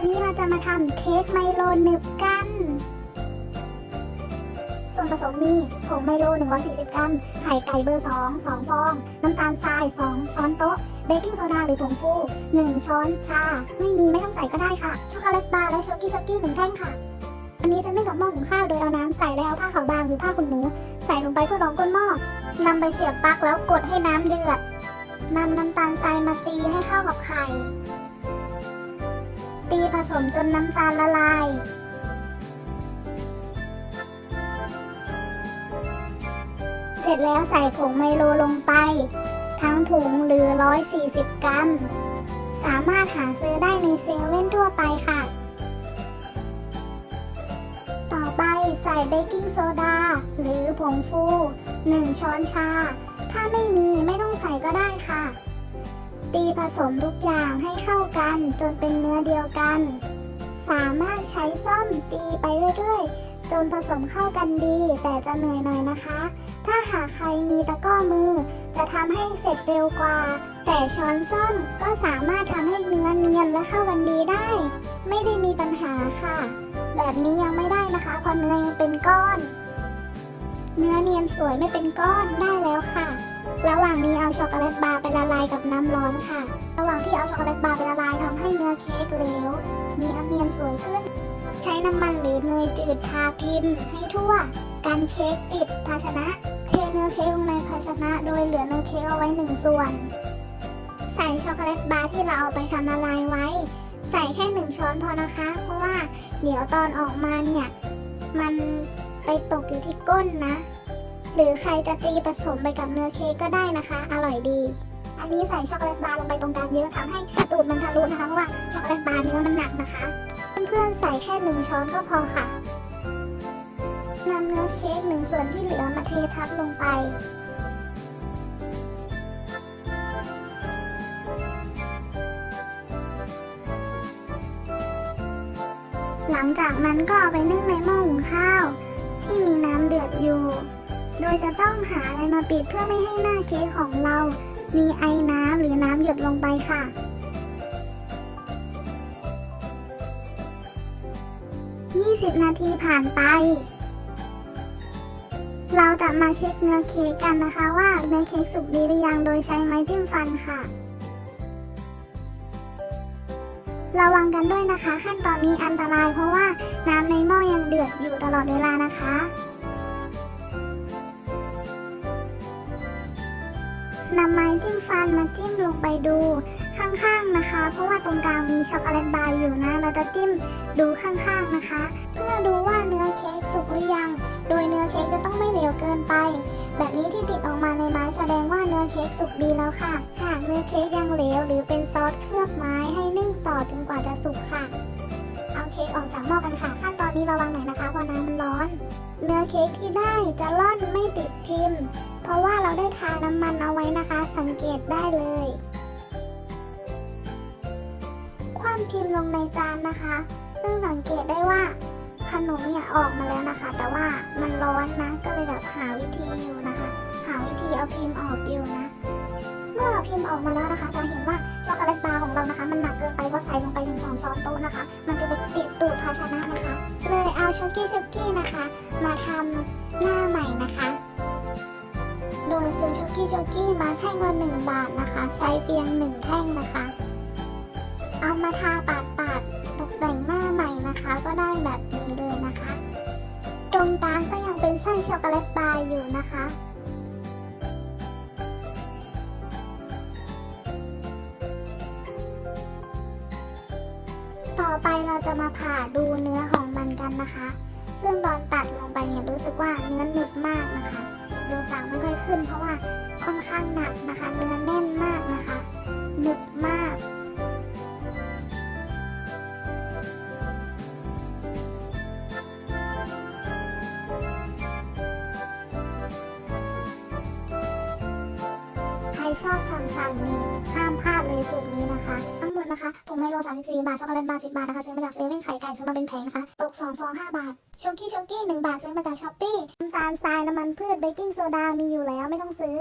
วันนี้เราจะมาทำเค้กไมโลหนึบกัน ส่วนผสมมีผงไมโล 140 กรัม ไข่ไก่เบอร์ 2 2 ฟอง น้ำตาลทราย 2 ช้อนโต๊ะ เบกกิ้งโซดาหรือผงฟู 1 ช้อนชา ไม่มีไม่ต้องใส่ก็ได้ค่ะ ช็อกโกแลตบาร์และช็อกกี้ช็อกกี้หนึ่งแท่งค่ะ อันนี้จะนึ่งกับหม้อหุงข้าวโดยเอาน้ำใส่แล้วเอาผ้าขาวบางหรือผ้าขนหนู ใส่ลงไปเพื่อรองก้นหม้อนำไปเสียบปลั๊กแล้วกดให้น้ำเดือดนำน้ำตาลทรายมาตีให้เข้ากับไข่ ผสมจนน้ำตาลละลาย เสร็จแล้วใส่ผงไมโลลงไป ทั้งถุงหรือ 140 กรัม สามารถหาซื้อได้ในเซเว่นทั่วไปค่ะ ต่อไปใส่เบกกิ้งโซดา หรือผงฟู 1 ช้อนชา ถ้าไม่มีไม่ต้องใส่ก็ได้ ตีผสมทุกอย่างให้เข้ากันจนเป็นเนื้อเดียวกัน สามารถใช้ซ่อมตีไปเรื่อยๆ จนผสมเข้ากันดี แต่จะเหนื่อยหน่อยนะคะ ถ้าหากใครมีตะก้อมือ จะทำให้เสร็จเร็วกว่า แต่ช้อนซ่อมก็สามารถทำให้เนื้อเนียนและเข้ากันดีได้ ไม่ได้มีปัญหาค่ะ แบบนี้ยังไม่ได้นะคะเพราะเนื้อยังเป็นก้อน เนื้อเนียนสวยไม่เป็นก้อนได้แล้วค่ะ ระหว่างนี้เอาช็อกโกแลตบาร์ไปละลายกับน้ำร้อนค่ะ ระหว่างที่เอาช็อกโกแลตบาร์ไปละลายทำให้เนื้อเค้กเหลวเนื้อเนียนสวยขึ้น ใช้น้ำมันหรือเนยจืดทาพิมพ์ให้ทั่วกันเค้กติดภาชนะ เทเนื้อเค้กลงในภาชนะ โดยเหลือเนื้อเค้กเอาไว้หนึ่งส่วน ใส่ช็อกโกแลตบาร์ที่เราเอาไปทำละลายไว้ ใส่แค่หนึ่งช้อนพอนะคะ เพราะว่าเดี๋ยวตอนออกมาเนี่ย มันไปตกอยู่ที่ก้นนะ หรือใครจะตีผสมไปกับเนื้อเค้กก็ได้นะคะ อร่อยดี อันนี้ใส่ช็อกโกแลตบาร์ลงไปตรงกลางเยอะทำให้ตูดมันทะลุนะคะเพราะว่าช็อกโกแลตบาร์เนื้อมันหนักนะคะ เพื่อนๆใส่แค่หนึ่งช้อนก็พอค่ะนำเนื้อเค้กหนึ่งส่วนที่เหลือมาเททับลงไปหลังจากนั้นก็เอาไปนึ่งในหม้อ ยจะต้องหาอะไรมาปิดเพื่อไม่ให้หน้าเค้กของเรา มีไอน้ำหรือน้ำหยดลงไปค่ะ 20 นาทีผ่านไป เราจะมาเช็คเนื้อเค้กกันนะคะว่าเนื้อเค้กสุกดีหรือยังโดยใช้ไม้จิ้มฟันค่ะระวังกันด้วยนะคะ ขั้นตอนนี้อันตรายเพราะว่าน้ำในหม้อยังเดือดอยู่ตลอดเวลานะคะ ไม้จิ้มฟันมาจิ้มลงไปดูข้างๆนะคะ เพราะว่าตรงกลางมีช็อกโกแลตบาร์อยู่นะ เราจะจิ้มดูข้างๆนะคะ เพื่อดูว่าเนื้อเค้กสุกหรือยัง โดยเนื้อเค้กจะต้องไม่เหลวเกินไป แบบนี้ที่ติดออกมาในไม้แสดงว่าเนื้อเค้กสุกดีแล้วค่ะ หากเนื้อเค้กยังเหลวหรือเป็นซอสเคลือบไม้ให้นึ่งต่อจนกว่าจะสุกค่ะเอาเค้กออกจากหม้อกันค่ะ ขั้นตอนนี้ระวังหน่อยนะคะเพราะน้ำมันร้อน เนื้อเค้กที่ได้จะร่อนไม่ติดพิมพ์ สังเกตได้เลย คว่ำพิมพ์ลงในจานนะคะ ซึ่งสังเกตได้ว่าขนมเนี่ยออกมาแล้วนะคะ แต่ว่ามันร้อนนะ ก็เลยแบบหาวิธีอยู่นะคะ หาวิธีเอาพิมพ์ออกอยู่นะ เมื่อพิมพ์ออกมาแล้วนะคะจะเห็นว่าช็อกโกแลตบาร์ของเรานะคะ มันหนักเกินไปเพราะใส่ลงไปถึงสองช้อนโต๊ะนะคะ มันจะไปติดตูดภาชนะนะคะ เลยเอาช็อกกี้ช็อกกี้นะคะ มาทำ ช็อกกี้มาแท่งละหนึ่งบาทนะคะ ใช้เพียงหนึ่งแท่งนะคะ เอามาทาปาดปาดตกแต่งหน้าใหม่นะคะ ก็ได้แบบนี้เลยนะคะ ตรงกลางก็ยังเป็นไส้ช็อกโกแลตบาร์อยู่นะคะต่อไปเราจะมาผ่าดูเนื้อของมันกันนะคะ ซึ่งตอนตัดลงไปเนี่ยรู้สึกว่าเนื้อหนึบมากนะคะ ดูต่างไม่ค่อยขึ้นเพราะว่า ค่อนข้างหนักนะคะเนื้อแน่นมากนะคะหนึบมาก ใครชอบช่ำๆนี่ห้ามพลาดเลยสูตรนี้นะคะ ทั้งหมดนะคะผงไมโล34 บาทช็อกโกแลตบาร์10 บาทนะคะซื้อมาจากเซเว่นไข่ไก่ซื้อมาเป็นแผงนะคะ ตก 2 ฟอง 5 บาทช็อกกี้ช็อกกี้ 1 บาทซื้อมาจากช้อปปี้น้ำตาลทรายน้ำมันพืชเบกกิ้งโซดามีอยู่แล้วไม่ต้องซื้อ